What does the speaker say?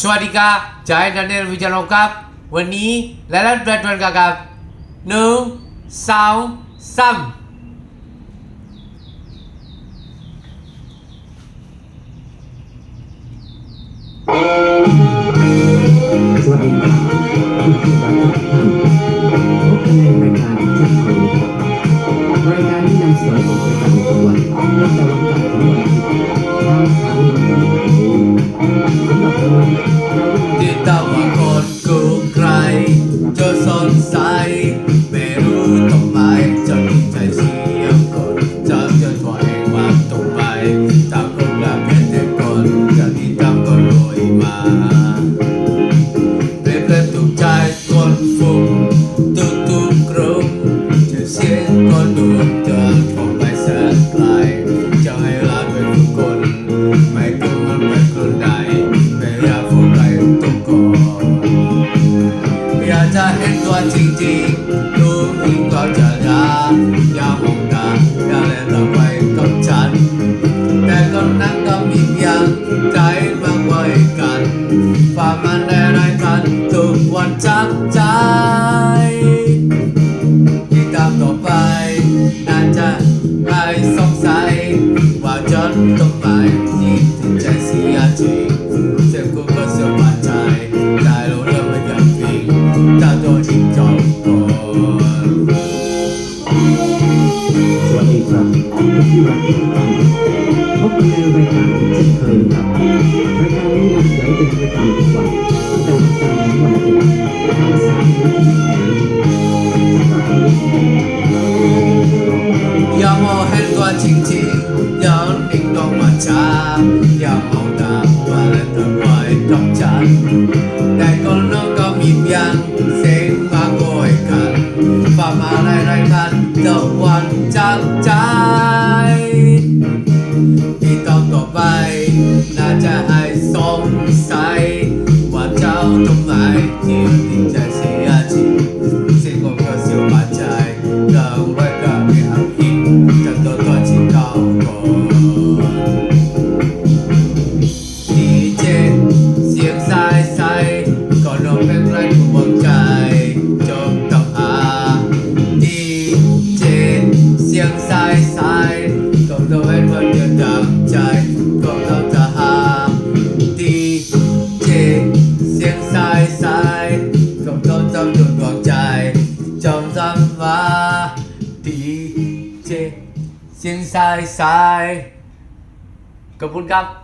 สวัสดีครับจายนันเดลวิจารณ์ครับ วันนี้และรัฐประดวนกันครับหนึ่งสองสามสวัสดีครับ จะสนใจไม่รู้ทำไมจะมีใจเสียคนจำจนตัวเองว่าตรงไปตามคนละเพียงแต่คนจะที่ทำก็รวยมาเพื่อนเพื่อนถูกใจคนฟุ้งทุกทุกกลุ่มจะเสียงคนดูเดินออกไปแสนไกลจะให้ลาไปทุก นนั้นก็มีเพียงใจมากกว่ากันฝากมันได้ไรกันทุกวันจักใจที่ตามต่อไปน่าจะไม่สงสัยว่าจนตรงไหนที่ถึงใจเสียจริงเสียงกูก็เสียบาดใจได้รู้เรื่องไม่อยากพิงถ้าโดนทิ้งจบก่อนสวัสดีครับ พบกันในรายการเช่นเคยครับรายการนี้นำเสนอเป็นประจำทุกวันตั้งแต่วันจันทร์วันอาทิตย์ทางสถานีวิทยุแห่งนี้สำหรับวันนี้เราได้อย่ามองเห็นตัวจริงๆอย่านิ่งต้องมาช้าอย่ามองตาว่าและตะไว้กับฉันแต่คนน้องก็มีเพียงเสียงมาโกยกันฝ่ามาไล่ไล่กันตะวันจากจที่ สงสัยว่าเจ้าตรงไหนที่ติดใจเสียจริงสิ่งของก็เสียวบาดใจเราไว้ก็ไม่หักอิงจากตัวตัวที่เก่าก่อนดีเจเสียงสายใสก็น้องเป็นไรผู้หวังใจจบต้องหาดีเจเสียงสาย ก็ต้องจำจนดวงใจจงจำว่าดีเจเสียงสายสายขอบคุณครับ